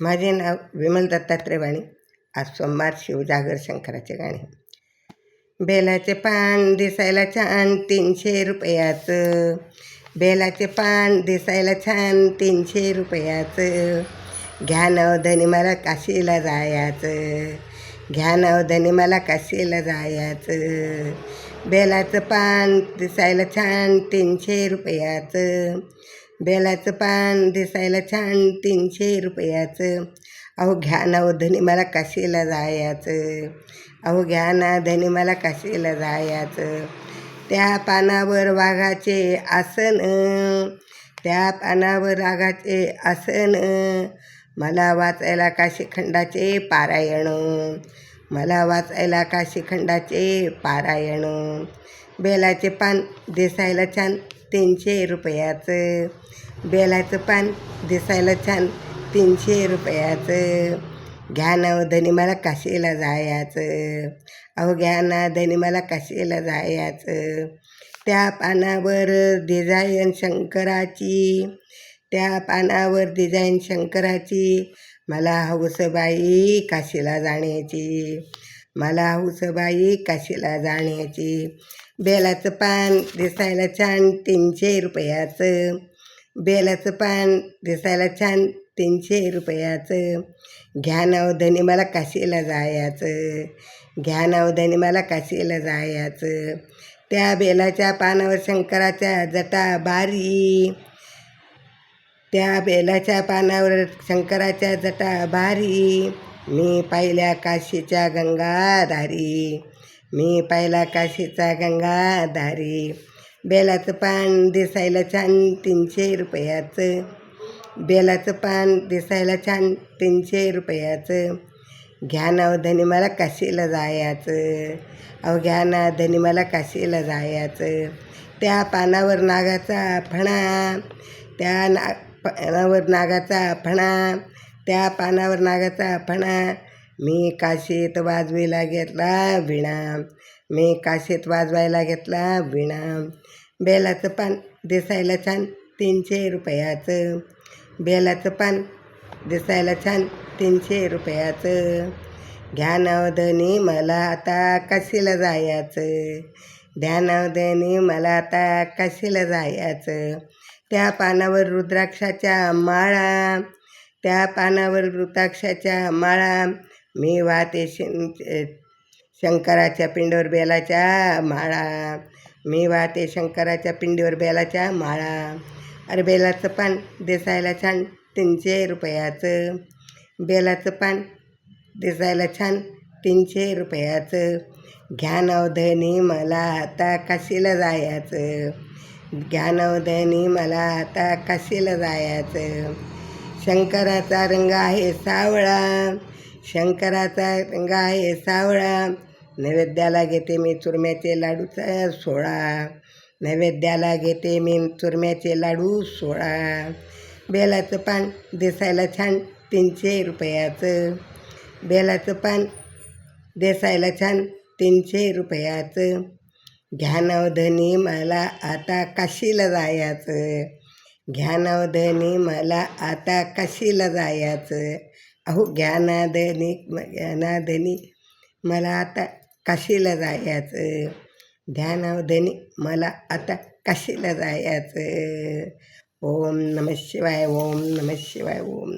माझे नाव विमल दत्तात्रय वाणी आज सोमवार शिवजागर शंकराचे गाणे. बेलाचे पान दिसायला छान तीनशे रुपयाचं. बेलाचे पान दिसायला छान तीनशे रुपयाचं. घ्या नवधनी मला काशीला जायचं. घ्या नवधनी मला काशीला जायचं. बेलाचं पान दिसायला छान तीनशे रुपयाचं. बेलाचं पान दिसायला छान तीनशे रुपयाचं. अहो घ्या ना धनी मला काशीला जायचं? अहो घ्या ना धनी मला काशीला जायचं? त्या पानावर वाघाचे आसन. त्या पानावर रागाचे आसन. मला वाचायला काशीखंडाचे पारायण. मला वाचायला काशीखंडाचे पारायण. बेलाचे पान दिसायला छान तीनशे रुपयाचं. बेलाचं पान दिसायला छान. तीनशे रुपयाचं. घ्या ना हो धनी मला काशीला जायचं. अहो घ्या ना धनी मला काशीला जायचं. त्या पानावर डिझाईन शंकराची. त्या पानावर डिझाईन शंकराची. मला हौसबाई काशीला जाण्याची. मला हौसबाई काशीला जाण्याची? बेलाचं पान दिसायला छान तीनशे रुपयाचं. बेलाचं पान दिसायला छान तीनशे रुपयाचं. घ्या नवधनी मला काशीला जायचं? घ्या नवधनी मला काशीला जायचं? त्या बेलाच्या पानावर शंकराच्या जटा बारी. त्या बेलाच्या पानावर शंकराच्या जटा बारी. मी पाहिल्या काशीच्या गंगाधारी. मी पाहिला काशीचा गंगाधारी. बेलाचं पान दिसायला छान तीनशे रुपयाचं. बेलाचं पान दिसायला छान तीनशे रुपयाचं. घ्या ना धनी मला काशीला जायचं. अहो घ्या ना धनी मला काशीला जायचं. त्या पानावर नागाचा फणा त्या ना पानावर नागाचा फणा त्या पानावर नागाचा फणा. मी काशीत वाजवायला घेतला विणा. मी काशीत वाजवायला घेतला विणा. बेलाचं पान दिसायला छान तीनशे रुपयाचं. बेलाचं पान दिसायला छान तीनशे रुपयाचं. ध्यानावधनी मला आता काशीला जायचं. ध्यानावधनी मला आता काशीला जायचं. त्या पानावर रुद्राक्षाच्या माळा. त्या पानावर वृताक्षाच्या माळा मी वाहते शं शंकराच्या पिंडीवर बेलाच्या माळा. मी वाहते शंकराच्या पिंडीवर बेलाच्या माळा. अरे बेलाचं पान दिसायला छान तीनशे रुपयाचं. बेलाचं पान दिसायला छान तीनशे रुपयाचं. घ्या नवधनी मला आता काशीला जायचं. घ्या नवधनी मला आता काशीला जायचं. शंकराचा रंग आहे सावळा. शंकराचा रंग आहे सावळा. नैवेद्याला घेते मी चुरम्याचे लाडूचा सोळा. नैवेद्याला घेते मी चुरम्याचे लाडू सोळा. बेलाचं पान दिसायला छान तीनशे रुपयाचं. बेलाचं पान दिसायला छान तीनशे रुपयाचं. घ्यानवधनी हो मला आता काशीला जायचं. ज्ञानोदयनी मला आता काशीला जायचं? अहो ज्ञानाधनी ज्ञानाधनी मला आता काशीला जायचं? ध्यानावधनी मला आता काशीला जायचं? ओम नम शिवाय ओम नम शिवाय ओम